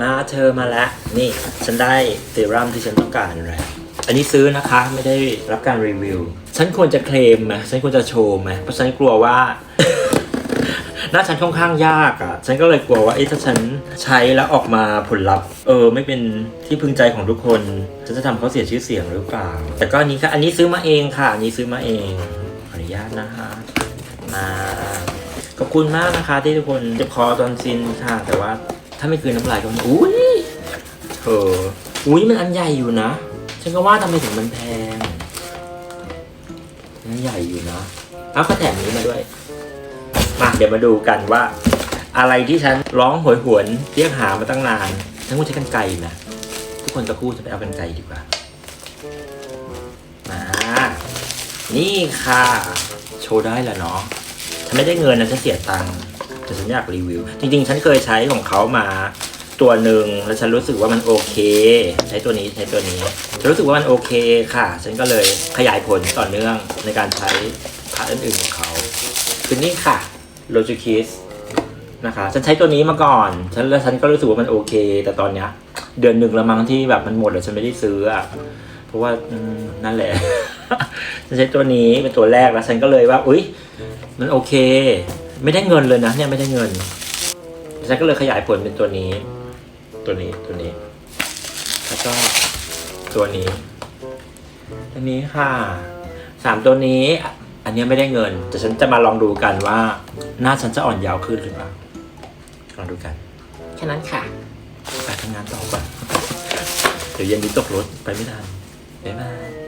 มาเธอมาแล้วนี่ฉันได้เซรั่มที่ฉันต้องการแล้วอันนี้ซื้อนะคะไม่ได้รับการรีวิว ฉันควรจะเคลมไหมฉันควรจะโชว์ไหมเพราะฉันกลัวว่าหน้าฉันค่อนข้างยากอะ่ะ ฉันก็เลยกลัวว่าเอ๊ะถ้าฉันใช้แล้วออกมาผลลัพธ์ เออ ไม่เป็นที่พึงใจของทุกคนฉันจะทำเขาเสียชื่อเสียงหรือเปล่า แต่ก็อันนี้ค่ะอันนี้ซื้อมาเองค่ะ อันนี้ซื้อมาเองขออนุญาตนะคะมาขอบคุณมากนะคะที่ทุกคนจ็บคอตอนซินค่ะ แต่ว่า ถ้าไม่คืนน้ำลายก็ไม่อุ้ยเอออุ้ยมันอันใหญ่อยู่นะ ฉันก็ว่าทำไมถึงมันแพงมันใหญ่อยู่นะเอาก็แถมนี้มาด้วย มาเดี๋ยวมาดูกันว่า อะไรที่ฉันร้องโหยหวนเรียกหามาตั้งนานฉันควรใช้กันไกรนะ ทุกคนจะพูดจะไปเอากันไกรดีกว่า มา นี่ค่ะ โชว์ได้แล้วเนาะฉันไม่ได้เงินนะฉันเสียตังค์ แต่ฉันอยากรีวิว จริง ๆ ฉันเคยใช้ของเขามาตัวหนึ่งแล้วฉันรู้สึกว่ามันโอเค ใช้ตัวนี้ใช้ตัวนี้ฉันรู้สึกว่ามันโอเคค่ะ ฉันก็เลยขยายผลต่อเนื่องในการใช้พาร์ทอื่นๆของเขาคือนี่ค่ะโลจิคิสนะคะฉันใช้ตัวนี้มาก่อนฉันแล้วฉันก็รู้สึกว่ามันโอเค แต่ตอนเนี้ยเดือนหนึ่งละมั้งที่แบบมันหมดแล้วฉันไม่ได้ซื้ออะเพราะว่านั่นแหละฉันใช้ตัวนี้เป็นตัวแรกแล้วฉันก็เลยว่า อุ้ยมันโอเค ไม่ได้เงินเลยนะเนี่ยไม่ได้เงินฉันก็เลยขยายผลเป็นตัวนี้ ตัวนี้ตัวนี้ แล้วก็ตัวนี้ตัวนี้ค่ะสามตัวนี้ อันเนี้ยไม่ได้เงิน แต่ฉันจะมาลองดูกันว่า หน้าฉันจะอ่อนยาวขึ้นหรือเปล่าลองดูกันแค่นั้นค่ะไปทำงานต่อก่อนเดี๋ยวเย็นนี้ตกรถไปไม่ทันบ๊ายบาย